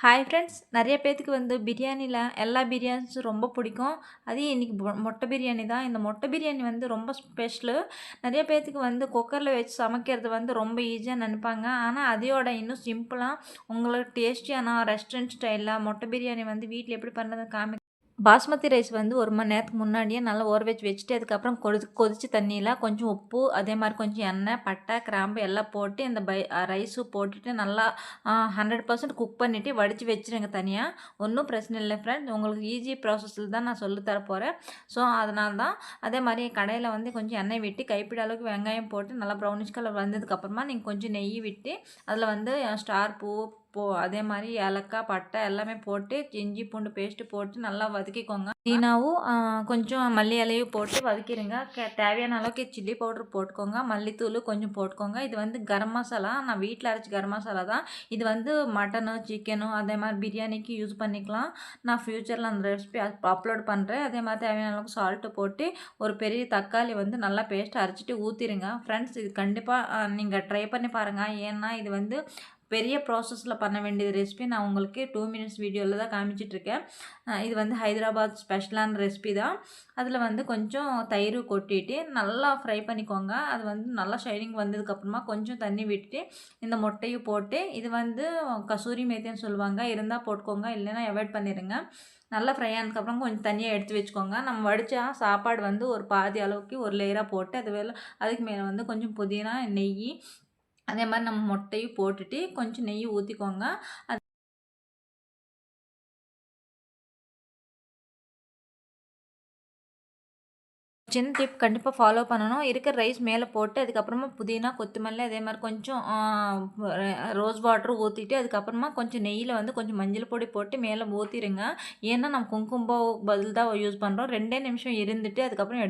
Hi friends நிறைய பேர்த்துக்கு வந்து பிரியாணியில் எல்லா பிரியாணிஸும் ரொம்ப பிடிக்கும். அதே இன்றைக்கி மொட்டை பிரியாணி தான். இந்த மொட்டை பிரியாணி வந்து ரொம்ப ஸ்பெஷலு நிறைய பேர்த்துக்கு வந்து குக்கரில் வச்சு சமைக்கிறது வந்து ரொம்ப ஈஸியாக நினைப்பாங்க. ஆனால் அதையோட இன்னும் சிம்பிளாக உங்களுக்கு டேஸ்டியான ரெஸ்டாரண்ட் ஸ்டைலில் மொட்டை பிரியாணி வந்து வீட்டில் எப்படி பண்ணுறது காமி பாஸ்மதி ரைஸ் வந்து ஒரு மணி நேரத்துக்கு முன்னாடியே நல்லா ஊற வச்சு வச்சுட்டு அதுக்கப்புறம் கொதி கொதிச்ச தண்ணியில் கொஞ்சம் உப்பு அதே மாதிரி கொஞ்சம் எண்ணெய் பட்டை கிராம்பு எல்லாம் போட்டு இந்த பை ரைஸும் போட்டுட்டு நல்லா ஹண்ட்ரட் பர்சன்ட் குக் பண்ணிவிட்டு வடித்து வச்சுருங்க தனியாக ஒன்றும் பிரச்சனை இல்லை ஃப்ரெண்ட் உங்களுக்கு ஈஸி ப்ராசஸில் தான் நான் சொல்லித்தர போகிறேன் ஸோ அதனால தான் அதே மாதிரி கடையில் வந்து கொஞ்சம் எண்ணெய் விட்டு கைப்பிடி அளவுக்கு வெங்காயம் போட்டு நல்லா ப்ரௌனிஷ் கலர் வந்ததுக்கப்புறமா நீங்கள் கொஞ்சம் நெய் விட்டு அதில் வந்து ஸ்டார் பூ போ அதே மாதிரி ஏலக்காய் பட்டை எல்லாமே போட்டு இஞ்சி பூண்டு பேஸ்ட்டு போட்டு நல்லா வதக்கிக்கோங்க. தீனாவும் கொஞ்சம் மல்லி இலையும் போட்டு வதக்கிடுங்க தேவையான அளவுக்கு சில்லி பவுட்ரு போட்டுக்கோங்க. மல்லித்தூள் கொஞ்சம் போட்டுக்கோங்க. இது வந்து கரம் மசாலா. நான் வீட்டில் அரைச்சி கரம் மசாலா தான். இது வந்து மட்டனு சிக்கனு அதே மாதிரி பிரியாணிக்கு யூஸ் பண்ணிக்கலாம். நான் ஃப்யூச்சரில் அந்த ரெசிபி அப்லோட் பண்ணுறேன் அதே மாதிரி தேவையான அளவுக்கு சால்ட்டு போட்டு ஒரு பெரிய தக்காளி வந்து நல்லா பேஸ்ட் அரைச்சிட்டு ஊற்றிடுங்க ஃப்ரெண்ட்ஸ் இது கண்டிப்பாக நீங்கள் ட்ரை பண்ணி பாருங்கள் ஏன்னா இது வந்து பெரிய ப்ராசஸில் பண்ண வேண்டியது ரெசிபி நான் உங்களுக்கு டூ மினிட்ஸ் வீடியோவில் தான் காமிச்சிட்ருக்கேன் இது வந்து ஹைதராபாத் ஸ்பெஷலான ரெசிபி தான். அதில் வந்து கொஞ்சம் தயிர் கொட்டிட்டு நல்லா ஃப்ரை பண்ணிக்கோங்க. அது வந்து நல்லா ஷைனிங் வந்ததுக்கப்புறமா கொஞ்சம் தண்ணி விட்டுட்டு இந்த முட்டையும் போட்டு இது வந்து கசூரி மேத்தின்னு சொல்லுவாங்க. இருந்தால் போட்டுக்கோங்க இல்லைன்னா அவாய்ட் பண்ணிடுங்க நல்லா ஃப்ரை ஆனதுக்கப்புறம் கொஞ்சம் தனியாக எடுத்து வச்சுக்கோங்க. நம்ம வடித்தா சாப்பாடு வந்து ஒரு பாதி அளவுக்கு ஒரு லேயராக போட்டு அது வேலை அதுக்கு மேலே வந்து கொஞ்சம் புதினா நெய் அதே மாதிரி நம்ம முட்டையும் போட்டுட்டு கொஞ்சம் நெய் ஊற்றிக்கோங்க அது சின்ன டிப் கண்டிப்பாக ஃபாலோ பண்ணணும். இருக்கிற ரைஸ் மேலே போட்டு அதுக்கப்புறமா புதினா கொத்தமல்லி அதே மாதிரி கொஞ்சம் ரோஸ் வாட்டரும் ஊற்றிட்டு அதுக்கப்புறமா கொஞ்சம் நெய்யில் வந்து கொஞ்சம் மஞ்சள் பொடி போட்டு மேலே ஊற்றிடுங்க ஏன்னா நம்ம குங்கும்போ பதில் தான் யூஸ் பண்ணுறோம் ரெண்டே நிமிஷம் இருந்துட்டு அதுக்கப்புறம் எடுத்து